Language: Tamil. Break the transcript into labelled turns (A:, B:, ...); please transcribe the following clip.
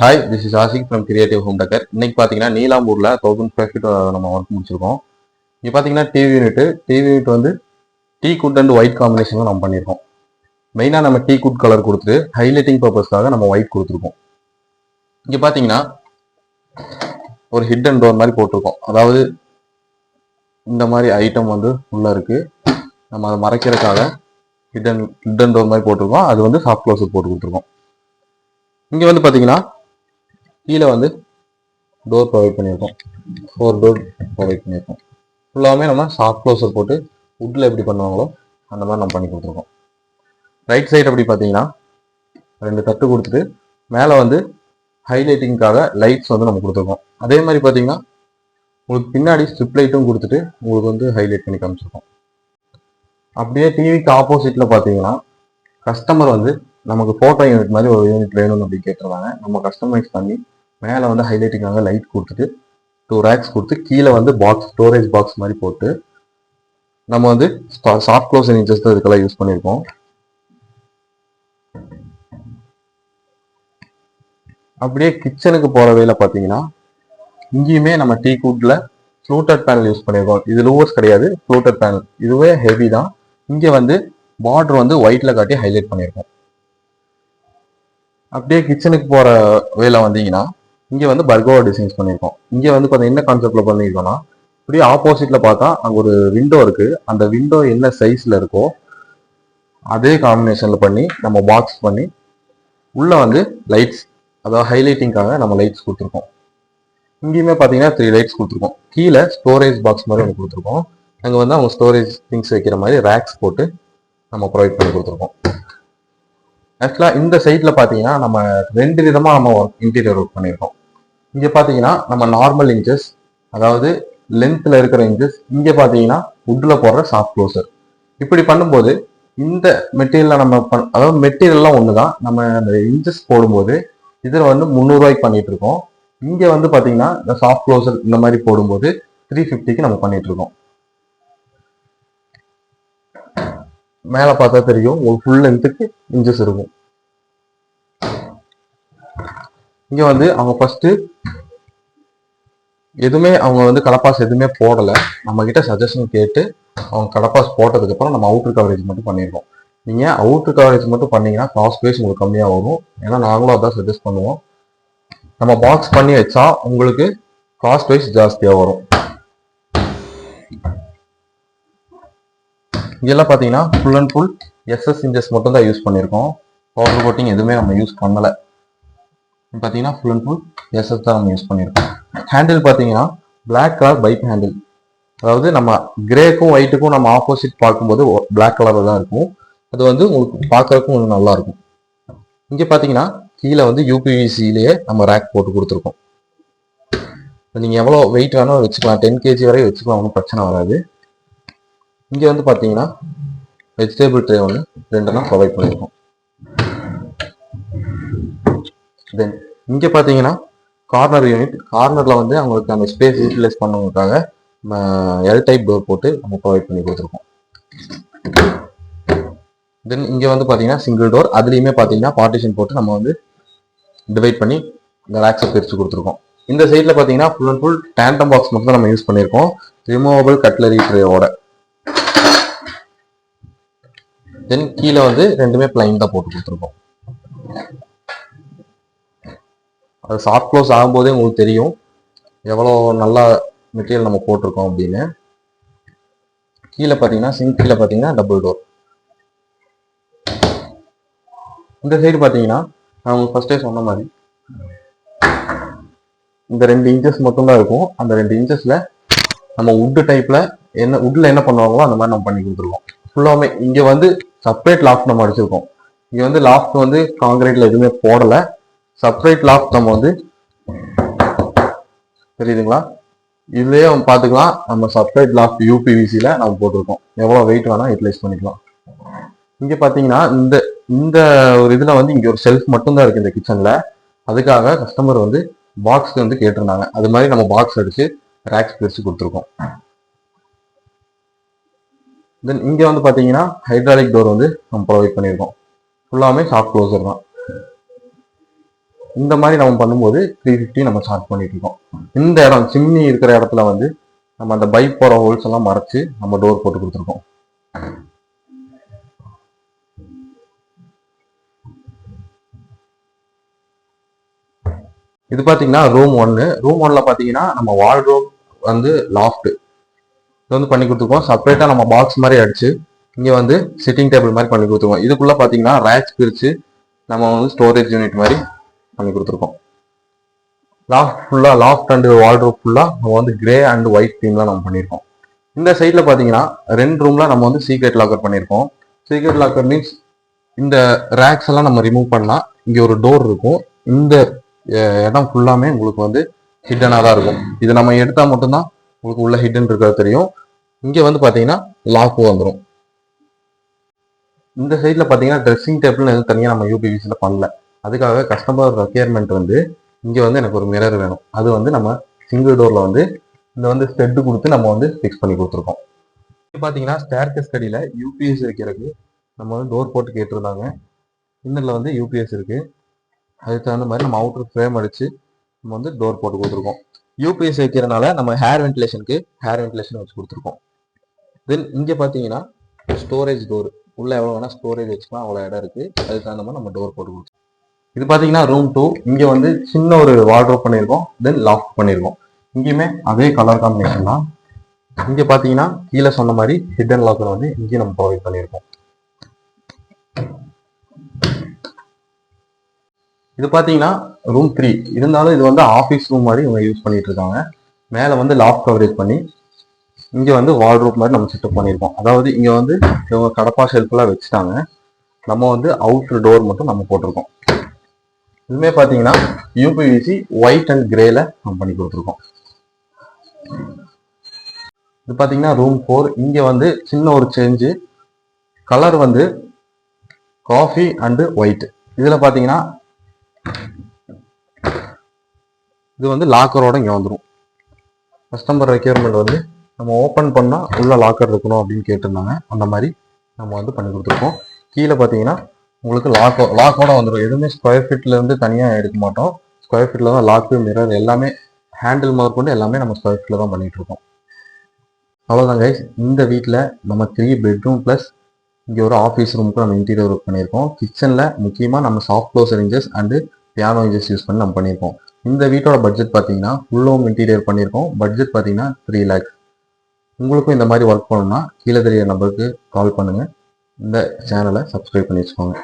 A: Hi this is Ashik from Creative Home Decor இன்னைக்கு பார்த்தீங்கன்னா நீலாம்பூரில் தௌசண்ட் ஸ்கொயர் ஃபீட் நம்ம ஒர்க் முடிச்சிருக்கோம். இங்கே பார்த்தீங்கன்னா டிவி யூனிட் டிவி யூனிட் வந்து டீ குட் அண்ட் ஒயிட் காம்பினேஷனில் நம்ம பண்ணியிருக்கோம். மெயினாக நம்ம டீ குட் கலர் கொடுத்துட்டு ஹைலைட்டிங் பர்பஸ்க்காக நம்ம ஒயிட் கொடுத்துருக்கோம். இங்கே பார்த்தீங்கன்னா ஒரு ஹிட் அண்ட் டோர் மாதிரி போட்டிருக்கோம். அதாவது இந்த மாதிரி ஐட்டம் வந்து உள்ளே இருக்குது நம்ம அதை மறைக்கிறதுக்காக hit and hit and door மாதிரி போட்டிருக்கோம். அது வந்து சாஃப்ட் க்ளோஸ் போட்டு கொடுத்துருக்கோம். இங்கே வந்து பார்த்தீங்கன்னா கீழே வந்து டோர் ப்ரொவைட் பண்ணியிருக்கோம் ஃபோர் டோர் ப்ரொவைட் பண்ணியிருக்கோம் ஃபுல்லாகவே நம்ம சாஃப்ட் க்ளோஸர் போட்டு வுட்டில் எப்படி பண்ணுவாங்களோ அந்த மாதிரி நம்ம பண்ணி கொடுத்துருக்கோம். ரைட் சைடு அப்படி பார்த்தீங்கன்னா ரெண்டு தட்டு கொடுத்துட்டு மேலே வந்து ஹைலைட்டிங்காக லைட்ஸ் வந்து நம்ம கொடுத்துருக்கோம். அதே மாதிரி பார்த்தீங்கன்னா உங்களுக்கு பின்னாடி ஸ்ட்ரிப் லைட்டும் கொடுத்துட்டு உங்களுக்கு வந்து ஹைலைட் பண்ணி காமிச்சிருக்கோம். அப்படியே டிவிக்கு ஆப்போசிட்டில் பார்த்தீங்கன்னா கஸ்டமர் வந்து நமக்கு ஃபோட்டோ யூனிட் மாதிரி ஒரு யூனிட் வேணும்னு அப்படின்னு கேட்டிருந்தாங்க. நம்ம கஸ்டமைஸ் பண்ணி மேலே வந்து ஹைலைட்டிங்காக லைட் கொடுத்துட்டு டூ ரேக்ஸ் கொடுத்து கீழே வந்து பாக்ஸ் ஸ்டோரேஜ் பாக்ஸ் மாதிரி போட்டு நம்ம வந்து சாஃப்ட் க்ளோஸ் இன்ச்சஸ் தான் இதுக்கெல்லாம் யூஸ் பண்ணியிருக்கோம். அப்படியே கிச்சனுக்கு போகிற வேலை பார்த்தீங்கன்னா இங்கேயுமே நம்ம டீ கூட்டில் ஃப்ளூட்டட் பேனல் யூஸ் பண்ணியிருக்கோம். இது லூவர்ஸ் கிடையாது ஃப்ளூட்டட் பேனல் இதுவே ஹெவி தான். இங்கே வந்து பார்டர் வந்து ஒயிட்டில் காட்டி ஹைலைட் பண்ணியிருக்கோம். அப்படியே கிச்சனுக்கு போகிற வேலை வந்தீங்கன்னா இங்கே வந்து பர்கோவா டிசைன்ஸ் பண்ணியிருக்கோம். இங்கே வந்து பார்த்தீங்கன்னா என்ன கான்செப்டில் பண்ணியிருக்கோம்னா இப்படியே ஆப்போசிட்டில் பார்த்தா அங்கே ஒரு விண்டோ இருக்குது அந்த விண்டோ என்ன சைஸில் இருக்கோ அதே காம்பினேஷனில் பண்ணி நம்ம பாக்ஸ் பண்ணி உள்ளே வந்து லைட்ஸ் அதாவது ஹைலைட்டிங்காக நம்ம லைட்ஸ் கொடுத்துருக்கோம். இங்கேயுமே பார்த்தீங்கன்னா த்ரீ லைட்ஸ் கொடுத்துருக்கோம். கீழே ஸ்டோரேஜ் பாக்ஸ் மாதிரி ஒன்று கொடுத்துருக்கோம். அங்கே வந்து அவங்க ஸ்டோரேஜ் திங்ஸ் வைக்கிற மாதிரி ரேக்ஸ் போட்டு நம்ம ப்ரொவைட் பண்ணி கொடுத்துருக்கோம். ஆக்சுவலாக இந்த சைட்டில் பார்த்தீங்கன்னா நம்ம ரெண்டு விதமாக நம்ம இன்டீரியர் ஒர்க் பண்ணியிருக்கோம் இங்கே பார்த்தீங்கன்னா நம்ம நார்மல் இன்ச்சஸ் அதாவது லென்த்தில் இருக்கிற இன்ச்சஸ் இங்கே பார்த்தீங்கன்னா உட்டில் போடுற சாஃப்ட் க்ளோசர் இப்படி பண்ணும்போது இந்த மெட்டீரியலில் நம்ம பண் அதாவது மெட்டீரியல்லாம் ஒன்று தான் நம்ம அந்த இன்ச்சஸ் போடும்போது இதில் வந்து முந்நூறுரூவாய்க்கு பண்ணிகிட்ருக்கோம் இருக்கோம். இங்கே வந்து பார்த்தீங்கன்னா இந்த சாஃப்ட் க்ளோசர் இந்த மாதிரி போடும்போது த்ரீ ஃபிஃப்டிக்கு நம்ம பண்ணிகிட்ருக்கோம் இருக்கோம் மேலே பார்த்தா தெரியும். ஒரு ஃபுல் லென்த்துக்கு இன்ச்சஸ் இருக்கும். இங்கே வந்து அவங்க ஃபஸ்ட்டு எதுவுமே அவங்க வந்து கடப்பாஸ் எதுவுமே போடலை. நம்மக்கிட்ட சஜஷன் கேட்டு அவங்க கடப்பாஸ் போட்டதுக்கப்புறம் நம்ம அவுட்ரு கவரேஜ் மட்டும் பண்ணியிருக்கோம் நீங்கள் அவுட்ரு கவரேஜ் மட்டும் பண்ணீங்கன்னா காஸ்ட் வைஸ் உங்களுக்கு கம்மியாக வரும். ஏன்னா நாங்களும் அதான் சஜஸ்ட் பண்ணுவோம். நம்ம பாக்ஸ் பண்ணி வச்சா உங்களுக்கு காஸ்ட் வைஸ் ஜாஸ்தியாக வரும். இதெல்லாம் பார்த்தீங்கன்னா full and full SS hinges மட்டும் தான் யூஸ் பண்ணியிருக்கோம். பவுடர் கோட்டிங் எதுவுமே நம்ம யூஸ் பண்ணலை. பார்த்தீங்கன்னா ஃபுல் அண்ட் ஃபுல் எஸ்எஸ் தான் நம்ம யூஸ் பண்ணியிருக்கோம். ஹேண்டில் பார்த்தீங்கன்னா பிளாக் கலர் பைப் ஹேண்டில் அதாவது நம்ம கிரேக்கும் ஒயிட்டுக்கும் நம்ம ஆப்போசிட் பார்க்கும்போது பிளாக் கலரில் தான் இருக்கும். அது வந்து உங்களுக்கு பார்க்குறக்கும் கொஞ்சம் நல்லாயிருக்கும் இங்கே பார்த்தீங்கன்னா கீழே வந்து யூபிவிசிலேயே நம்ம ரேக் போட்டு கொடுத்துருக்கோம். நீங்கள் எவ்வளோ வெயிட் வேணாலும் வச்சுக்கலாம். டென் கேஜி வரை வச்சுக்கலாம். ஒன்றும் பிரச்சனை வராது. இங்கே வந்து பார்த்தீங்கன்னா வெஜிடபிள் ட்ரே ஒன்று ரெண்டுனா ப்ரொவைட் பண்ணியிருக்கோம் தென் இங்கே பார்த்தீங்கன்னா கார்னர் யூனிட் கார்னரில் வந்து அவங்களுக்கு அந்த ஸ்பேஸ் யூட்டிலைஸ் பண்ணவங்களுக்காக எல் டைப் டோர் போட்டு நம்ம ப்ரொவைட் பண்ணி கொடுத்துருக்கோம். தென் இங்கே வந்து பார்த்தீங்கன்னா சிங்கிள் டோர் அதுலேயுமே பார்த்தீங்கன்னா பார்ட்டிஷன் போட்டு நம்ம வந்து டிவைட் பண்ணி இந்த ரேக்ஸை பிரித்து கொடுத்துருக்கோம். இந்த சைடில் பார்த்தீங்கன்னா full and full tandem box மட்டும் தான் நம்ம யூஸ் பண்ணியிருக்கோம் ரிமூவபிள் கட்லரி ட்ரேயோட தென் கீழே வந்து ரெண்டுமே பிளைன் தான் போட்டு கொடுத்துருக்கோம். அது சாஃப்ட் க்ளோஸ் ஆகும்போதே உங்களுக்கு தெரியும் எவ்வளோ நல்லா மெட்டீரியல் நம்ம போட்டிருக்கோம் அப்படின்னு. கீழே பார்த்தீங்கன்னா சிங்க் கீழே பார்த்தீங்கன்னா டபுள் டோர் இந்த சைடு பார்த்தீங்கன்னா நான் உங்களுக்கு ஃபஸ்ட்டே சொன்ன மாதிரி இந்த ரெண்டு இன்ச்சஸ் மட்டும்தான் இருக்கும். அந்த ரெண்டு இன்ச்சஸில் நம்ம உட்டு டைப்பில் என்ன உட்டில் என்ன பண்ணுவாங்களோ அந்த மாதிரி நம்ம பண்ணி கொடுத்துருவோம். ஃபுல்லாமே இங்க வந்து செப்பரேட் லாஃப்ட் நம்ம அடிச்சிருக்கோம். இங்க வந்து லாஃப்ட் வந்து காங்கிரீட்ல எதுவுமே போடல. செப்பரேட் லாஃப்ட் நம்ம வந்து தெரியுதுங்களா? இதுலயே பார்த்துக்கலாம். நம்ம செப்பரேட் லாஃப்ட் யூபிவிசியில் நம்ம போட்டிருக்கோம். எவ்வளோ வெயிட் வேணால் யூட்டிலைஸ் பண்ணிக்கலாம். இங்கே பார்த்தீங்கன்னா இந்த இந்த ஒரு இதில் வந்து இங்கே ஒரு செல்ஃப் மட்டும்தான் இருக்குது இந்த கிச்சனில் அதுக்காக கஸ்டமர் வந்து பாக்ஸ் வந்து கேட்டிருந்தாங்க. அது மாதிரி நம்ம பாக்ஸ் அடிச்சு ரேக்ஸ் பிரித்து கொடுத்துருக்கோம். தென் இங்கே வந்து பார்த்தீங்கன்னா ஹைட்ராலிக் டோர் வந்து நம்ம ப்ரொவைட் பண்ணியிருக்கோம் ஃபுல்லாமே சாஃப்ட் க்ளோசர் தான். இந்த மாதிரி நம்ம பண்ணும்போது த்ரீ ஃபிஃப்டி நம்ம சார்ஜ் பண்ணிட்டு இருக்கோம் இந்த இடம் சிம்னி இருக்கிற இடத்துல வந்து நம்ம அந்த பைப் போகிற ஹோல்ஸ் எல்லாம் மறைச்சு நம்ம டோர் போட்டு கொடுத்துருக்கோம். இது பார்த்தீங்கன்னா ரூம் ஒன்னு ரூம் ஒன்ல பார்த்தீங்கன்னா நம்ம வால்ரோப் வந்து லாஃப்ட் இது வந்து பண்ணி கொடுத்துருக்கோம் செப்பரேட்டாக நம்ம பாக்ஸ் மாதிரி அடிச்சு இங்கே வந்து சிட்டிங் டேபிள் மாதிரி பண்ணி கொடுத்துருக்கோம் இதுக்குள்ளே பார்த்தீங்கன்னா ரேக்ஸ் பிரித்து நம்ம வந்து ஸ்டோரேஜ் யூனிட் மாதிரி பண்ணி கொடுத்துருக்கோம். லாஃப்ட் ஃபுல்லாக லாஃப்ட் அண்ட் வால்ரோப் ஃபுல்லாக நம்ம வந்து கிரே அண்ட் ஒயிட் தீம்லாம் நம்ம பண்ணியிருக்கோம் இந்த சைடில் பார்த்தீங்கன்னா ரெண்டு ரூமில் நம்ம வந்து சீக்ரெட் லாக்கர் பண்ணியிருக்கோம் சீக்ரெட் லாக்கர் மீன்ஸ் இந்த ரேக்ஸ் எல்லாம் நம்ம ரிமூவ் பண்ணால் இங்கே ஒரு டோர் இருக்கும். இந்த இடம் ஃபுல்லாமே உங்களுக்கு வந்து ஹிட்டனாக தான் இருக்கும். இது நம்ம எடுத்தால் மட்டும்தான் உங்களுக்கு உள்ள ஹிடன் இருக்கிறது தெரியும். இங்கே வந்து பார்த்தீங்கன்னா லாக்கு வந்துடும் இந்த சைடில் பார்த்தீங்கன்னா ட்ரெஸ்ஸிங் டேபிள் எதுவும் தனியாக நம்ம யூபிவிசியில் பண்ணல. அதுக்காக கஸ்டமர் ரெக்யர்மெண்ட் வந்து இங்கே வந்து எனக்கு ஒரு மிரர் வேணும். அது வந்து நம்ம சிங்கிள் டோரில் வந்து இந்த வந்து ஸ்டெட்டு கொடுத்து நம்ம வந்து ஃபிக்ஸ் பண்ணி கொடுத்துருக்கோம். இப்போ பார்த்தீங்கன்னா ஸ்டேர்கஸ் கடியில யூபிஎஸ் வைக்கிறதுக்கு நம்ம வந்து டோர் போட்டு கேட்டிருந்தாங்க. இன்னரில் வந்து யூபிஎஸ் இருக்குது அதுக்கு தகுந்த மாதிரி நம்ம அவுட்ரு ஃப்ரேம் அடித்து நம்ம வந்து டோர் போட்டு கொடுத்துருக்கோம். யூபிஎஸ் வைக்கிறனால நம்ம ஹேர் வென்டிலேஷனுக்கு ஹேர் வென்டிலேஷன் வச்சு கொடுத்துருக்கோம். தென் இங்கே பார்த்தீங்கன்னா ஸ்டோரேஜ் டோர் உள்ளே எவ்வளோ வேணால் ஸ்டோரேஜ் வச்சுக்கலாம் அவ்வளோ இடம் இருக்குது அதுக்கு தகுந்த மாதிரி நம்ம டோர் போட்டு கொடுத்துருக்கோம் இது பார்த்தீங்கன்னா ரூம் டூ இங்கே வந்து சின்ன ஒரு வார்ட்ரோப் பண்ணியிருக்கோம். தென் லாக் பண்ணியிருக்கோம். இங்கேயுமே அதே கலர் காம்பினேஷன் தான். இங்கே பார்த்தீங்கன்னா கீழே சொன்ன மாதிரி ஹிடன் லாக்கர் வந்து இங்கேயும் நம்ம ப்ரொவைட் பண்ணியிருக்கோம். இது பார்த்தீங்கன்னா ரூம் த்ரீ இருந்தாலும் இது வந்து ஆஃபீஸ் ரூம் மாதிரி இவங்க யூஸ் பண்ணிட்டு இருக்காங்க. மேலே வந்து லாஃப்ட் கவரேஜ் பண்ணி இங்கே வந்து வார்ட்ரோப் மாதிரி நம்ம செட்டப் பண்ணியிருக்கோம் அதாவது இங்கே வந்து இவங்க கடப்பா ஷெல்ஃப்லாம் வச்சுட்டாங்க. நம்ம வந்து அவுட்டர் டோர் மட்டும் நம்ம போட்டிருக்கோம். இதுமே பார்த்தீங்கன்னா யூபிவிசி ஒயிட் அண்ட் கிரேல நம்ம பண்ணி கொடுத்துருக்கோம். இது பார்த்தீங்கன்னா ரூம் ஃபோர் இங்கே வந்து சின்ன ஒரு சேஞ்சு கலர் வந்து காஃபி அண்டு ஒயிட் இதில் பார்த்தீங்கன்னா இது வந்து லாக்கரோட இங்கே வந்துடும் கஸ்டமர் ரெக்யர்மெண்ட் வந்து நம்ம ஓப்பன் பண்ணால் உள்ள லாக்கர் இருக்கணும் அப்படின்னு கேட்டிருந்தாங்க. அந்த மாதிரி நம்ம வந்து பண்ணி கொடுத்துருக்கோம். கீழே பார்த்தீங்கன்னா உங்களுக்கு லாக்கோ லாக்கோட வந்துடும் எதுவுமே ஸ்கொயர் ஃபீட்லேருந்து தனியாக எடுக்க மாட்டோம். ஸ்கொயர் ஃபீட்டில் தான் லாக்கு மிரர் எல்லாமே ஹேண்டில் முதற்கொண்டு எல்லாமே நம்ம ஸ்கொயர் ஃபீட்டில் தான் பண்ணிகிட்ருக்கோம் இருக்கோம். அவ்வளோதான் கைஸ் இந்த வீட்டில் நம்ம த்ரீ பெட்ரூம் ப்ளஸ் இங்கே ஒரு ஆஃபீஸ் ரூமுக்கு நம்ம இன்டீரியர் ஒர்க் பண்ணியிருக்கோம். கிச்சனில் முக்கியமாக நம்ம soft close ranges and piano hinges use பண்ணி நம்ம பண்ணியிருக்கோம். இந்த வீட்டோட பட்ஜெட் பார்த்தீங்கன்னா ஃபுல் ஹோம் இன்டீரியர் பண்ணியிருக்கோம். பட்ஜெட் பார்த்தீங்கன்னா த்ரீ லேக்ஸ் உங்களுக்கும் இந்த மாதிரி ஒர்க் பண்ணணும்னா கீழே தெரிய நம்பருக்கு கால் பண்ணுங்கள் இந்த சேனலை சப்ஸ்கிரைப் பண்ணி வச்சுக்கோங்க.